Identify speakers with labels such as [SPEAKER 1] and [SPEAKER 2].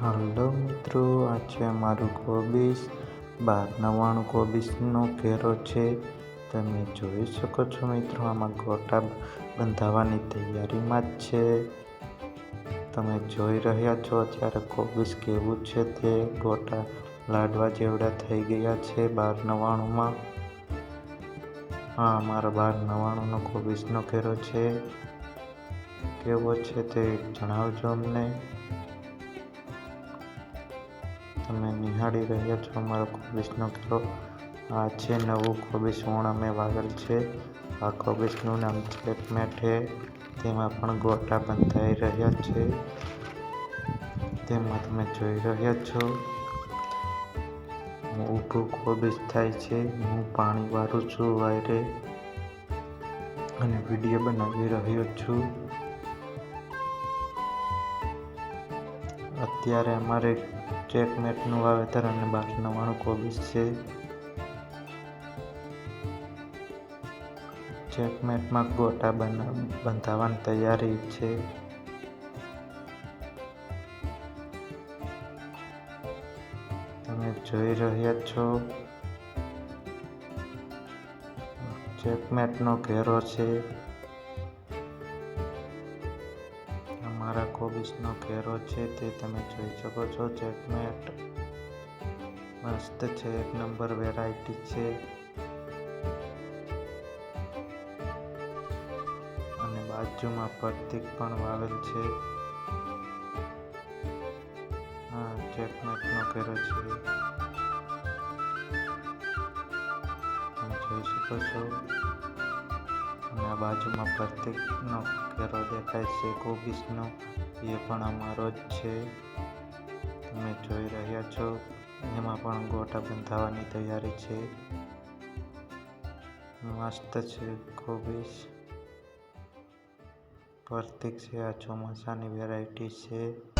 [SPEAKER 1] હાલો મિત્રો આ છે અમારું કોબીસ બાર નવ્વાણું કોબીસનો ઘેરો છે. તમે જોઈ શકો છો મિત્રો, આમાં ગોટા બંધાવવાની તૈયારીમાં જ છે. તમે જોઈ રહ્યા છો અત્યારે કોબીસ કેવું છે તે, ગોટા લાડવા જેવડા થઈ ગયા છે બાર નવ્વાણુંમાં હા, અમારા બાર નવ્વાણુંનો કોબીસનો ઘેરો છે. કેવો છે તે જણાવજો અમને. તમે નિહાળી રહ્યા છો અમારો કોબીસનો ઘેરો આ છે નવું કોબીસ વણ અમે વાવેલ છે. આ કોબીસનું નામ ચેકમેટ છે તેમાં પણ ગોટા બંધાઈ રહ્યા છે. તેમાં તમે જોઈ રહ્યા છો. ઊભું કોબીસ થાય છે. હું પાણી વાળું છું વાયરે. અને વીડિયો બનાવી રહ્યો છું. અત્યારે અમારે ચેકમેટનું વાવેતર અને બાર નવ્વાણું કોબીસ છે. ચેકમેટમાં ગોટા બંધાવવાની તૈયારી છે. તમે જોઈ રહ્યા છો. ચેકમેટનો ઘેરો છે. અમારા કોબીસનો ઘેરો છે તે તમે જોઈ શકો છો. ચેકમેટ મસ્ત છે. એક નંબર વેરાયટી છે. અને બાજુમાં પ્રતિક પણ વાવેલ છે. હા ચેકમેટનો ઘેરો છે. જોઈ શકો છો. અને બાજુમાં પ્રતિકનો ઘેરો દેખાય છે. કોબીસનો એ પણ અમારો જ છે. તમે જોઈ રહ્યા છો. એમાં પણ ગોટા બંધાવવાની તૈયારી છે. મસ્ત છે કોબીસ પ્રતિક છે. આ ચોમાસાની વેરાયટી છો.